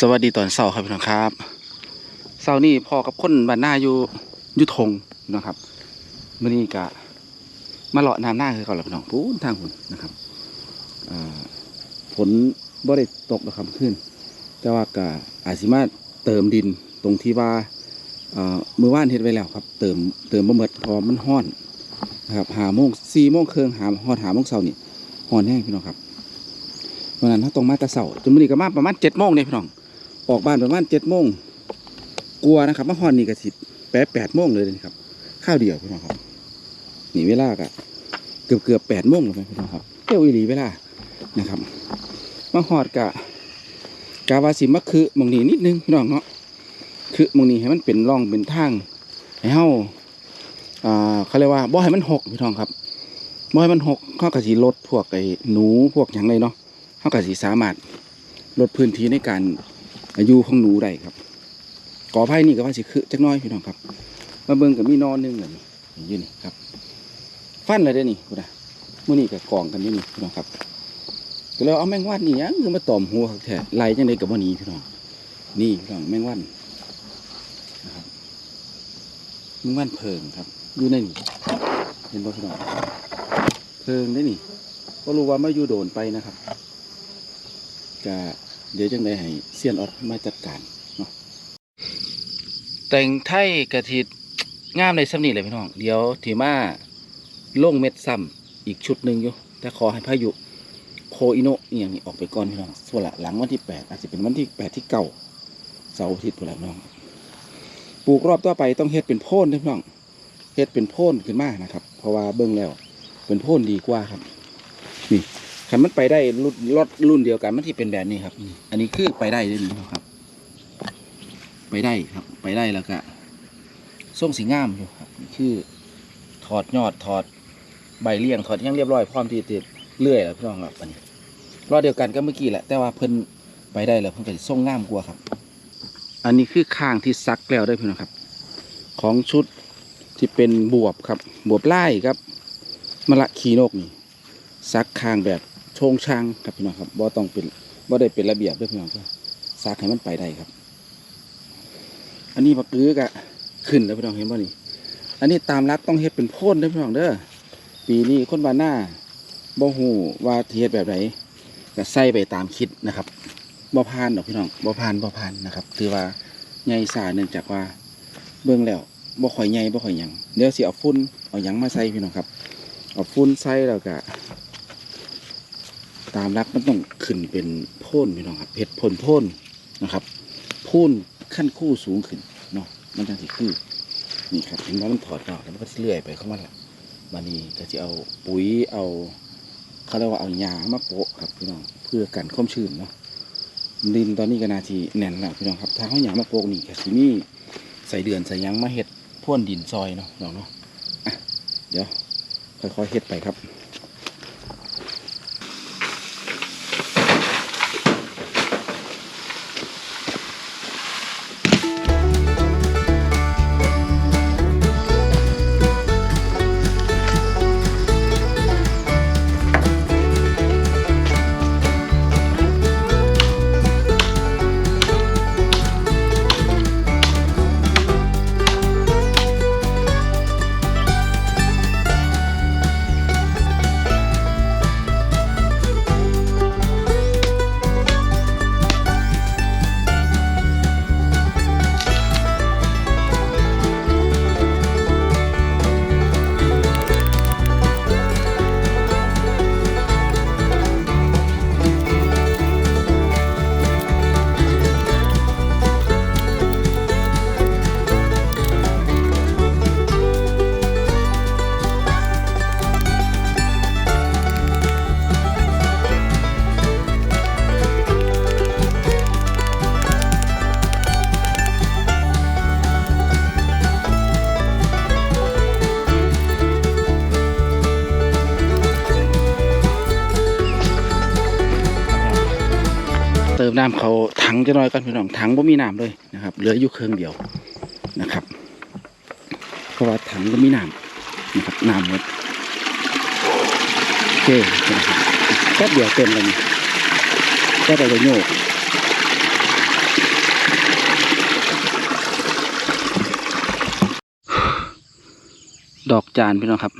สวัสดีตอนเช้าครับพี่น้องครับเช้านี้พ่อกับคนบ้านหน้าอยู่ยุทงนะครับมื่อนี้กะมาเลาะน้ำหน้าคือเขาแหละพี่น้องพูนทางหุ่นนะครับฝนบ่ได้ตกนะครับขึ้นแต่ว่ากะอาจสิมาเติมดินตรงที่ว่าเมือว่านเฮ็ดไว้แล้วครับ เติมเติมบ่หมดพอมันห้อนนะครับหาโมงสี่โมงเครึ่งหาฮอดหาโมงเช้านี่ห้อนแห้งพี่น้องครับวันนั้นเขาต้องมาแต่เช้าจนมื้อนี้ก็มาประมาณเจ็ดโมงเนี่ยพี่น้อง ออกบ้านประมาณเจ็ดโมงกลัวนะครับมาฮอนนี่ก็สิแปดแปดโมงเลยนะครับ ข้าวเดียวพี่น้องครับนี่เวลากะเกือบเกือบแปดโมงแล้วพี่น้องครับเที่ยวอีหลีเวลานะครับมาฮอดกะกาวาสิมาคือมองนี้นิดนึงพี่น้องเนาะคือมองนี้ให้มันเป็นร่องเป็นทางให้เฮาอ่าเขาเรียกว่าบ่ให้มันหกพี่น้องครับบ่ให้มันหกเขากะสิลดพวกไอ้หนูพวกหยังเลยเนาะเขากะสิสามารถลดพื้นที่ในการ อายุของหนูได้ครับกอไผ่นี่ก็ว่าสิคือจักน้อยพี่น้องครับ มาเบิ่งกับมีนอนหนึงเลยนี่อยู่นี่ครับ ฟันเลยเด้นี่พุ่นะมื้อนี้ก็กองกันอยู่นี่พี่น้องครับก็เลยเอาแมงวันนี่ยังคือมาตอมหัวแท้ไล่จังไดก็บ่หนีพี่น้องนี่พี่น้องแมงวันนะครับแมงวันเพิงครับอยู่ในนี่เห็นบ่พี่น้องเพิงได้นี่บ่รู้ว่ามาอยู่โดนไปนะครับก็ เดี๋ยวจังได้ให้เซียนออดมาจัดการเนาะแต่งไทยกะทิงามในสำนีเลยพี่น้อง เดี๋ยวถีมาลงเม็ดซ้ำอีกชุดหนึ่งอยู่ แต่ขอให้พายุโคอิโนะอหย่างนี้ออกไปก่อนพี่น้องส่วนละหลังวันที่แปดอาจจะเป็นวันที่แปดที่เก้าเสาร์อาทิตย์พี่น้อง ปลูกรอบต่อไปต้องเฮ็ดเป็นโพ่นพี่น้องเฮ็ดเป็นโพ่นขึ้นมานะครับ เพราะว่าเบิ่งแล้วเป็นโพ่นดีกว่าครับ นี่ คันมันไปได้รุ่นรถรุ่นเดียวกันมันที่เป็นแบบนี้ครับ อันนี้คือไปได้เลยนะครับ ไปได้ครับ ไปได้แล้วก็ส่งสีงามอยู่ครับคือถอดยอดถอดใบเลี้ยงถอดยังเรียบร้อยพร้อมที่จะเลื่อยแล้วพี่น้องครับอันนี้รอดเดียวกันก็เมื่อกี้แหละแต่ว่าเพิ่นไปได้แล้วเพิ่นก็สิส่งงามกว่าครับ อันนี้คือข้างที่ซักแล้วได้พี่น้องครับ ของชุดที่เป็นบวบครับ บวบไล่ครับมะละขีนกนี่ซักคางแบบ ชงช่างครับพี่น้องครับบ่ต้องเป็นบ่ได้เป็นระเบียบด้วยพี่น้องครับซักให้มันไปได้ครับ อันนี้บักอื้อกะขึ้นแล้วพี่น้องเห็นบ่นี่อันนี้ตามรักต้องเฮ็ดเป็นโพ่นด้อพี่น้องเด้อปีนี้คนบ้านหน้าบ่ฮู้ว่าเฮ็ดแบบไหนก็ใส่ไปตามคิดนะครับบ่ผ่านดอกพี่น้องบ่ผ่านบ่ผ่านนะครับ ถือว่าใหญ่สาเนื่องจากว่าเบิ่งแล้วบ่ค่อยใหญ่บ่ค่อยหยังเดี๋ยวสิเอาฝุ่นเอาหยังมาใส่พี่น้องครับเอาฟุ้นใส่แล้วก็ ตามรักมันต้องขึ้นเป็นโพ่นพี่น้องครับเผ็ดพ่นโพ่นนะครับโพ่นขั้นคู่สูงขึ้นเนาะมันจังสิคือนี่ครับเห็นว่ามันถอดออกแล้วมันก็เลื่อยไปเข้ามาละบานี้ก็จะเอาปุ๋ยเอาเขาเรียกว่าเอาหญ้ามาโปะครับพี่น้องเพื่อกันความชื้นเนาะดินตอนนี้ก็นาทีแน่นแล้วพี่น้องครับถ้าเขาหญ้ามาโปะนี่ก็สิมีใส่เดือนใส่ยังมาเห็ดพ่นดินซอยเนาะน้องเนาะเดี๋ยวค่อยๆเฮ็ดไปครับ เติมน้ำเขาถังจะน้อยกันพี่น้องถังบ่มีน้ำเลยนะครับเหลืออยู่เครื่องเดียวนะครับ เพราะว่าถังก็มีน้ำนะครับน้ำหมดโอเคแค่เดียวเต็มเลยแค่บเดียวโยกดอกจานพี่น้องครับ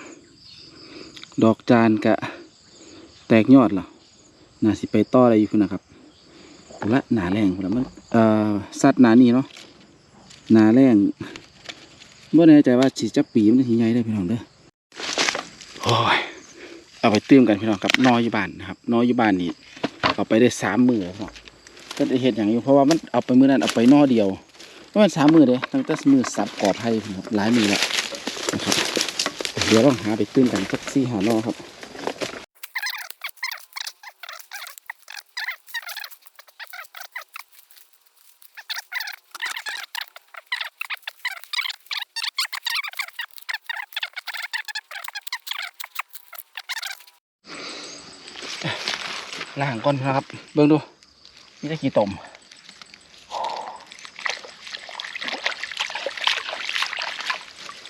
ดอกจานกะแตกยอดเหรอน่าสิไปต่ออะไรอยู่พี่นะครับ พุ่นละหนาแรงพุ่นละมันเอ่อสัตว์หนานี่เนาะหนาแรงบ่แน่ใจว่าสิจักปีมันสิใหญ่ได้พี่น้องเด้อโอ้ยเอาไปตื้มกันพี่น้องครับนออยู่บ้านนะครับนออยู่บ้านนี่เอาไปได้สามมือแล้วเนาะก็ได้เห็ดอย่างอยู่เพราะว่ามันเอาไปมือนั้นเอาไปนอเดียวเพราะมันสามมือเด้ตั้งแต่มือสับกอบให้หลายมือแล้วนะครับเดี๋ยวลองหาไปตื้มกันสักสี่หานอครับ ล่างก่อนนะครับ เบิ่งดูนี่ได้กี่ตม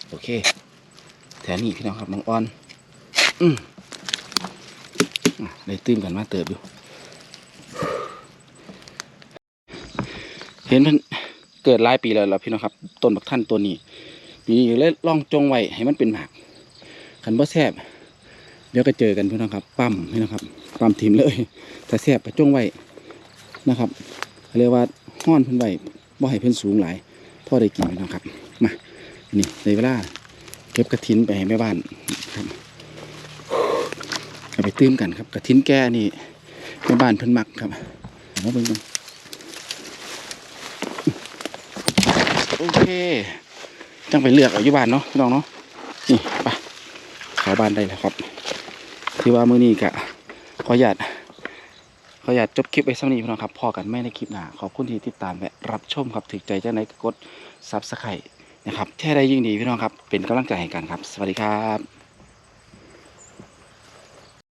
โอเค แถวนี้พี่น้องครับน้องออน อืมอะได้ตื้มกันมาเติบอยู่ เห็นมันเกิดหลายปีแล้วล่ะพี่น้องครับ ต้นบักท่านตัวนี้ปีนี้เลยล่องจงไว้ให้มันเป็นหมากคันบ่แซบ เดี๋ยวก็เจอกันพี่น้องครับ ปั๊มพี่น้องครับ ปั๊มทีมเลยถ้าแซบก็จงไว้นะครับเรียกว่าห้อนเพิ่นไว้บ่ให้เพิ่นสูงหลายพ่อได้กินพี่น้องครับ มานี่ในเวลาเก็บกระถินไปให้แม่บ้านครับเอาไปตื้มกันครับ กระถินแก่นี่แม่บ้านเพิ่นมักครับมาเบิ่งกันโอเคจังไปเลือกเอาอยู่บ้านเนาะพี่น้องเนาะนี่ไปเข้าบ้านได้แล้วครับ ที่ว่ามื้อนี้กะขออยัดขออยัดจบคลิปไปสักนี้พี่น้องครับพอกันไม่ในคลิปหน้าขอบคุณที่ติดตามและรับชมครับถึกใจจ้าไหนก็กดซับสไครต์นะครับแค่ได้ยิ่งดีพี่น้องครับเป็นกำลังใจให้กันครับ สวัสดีครับ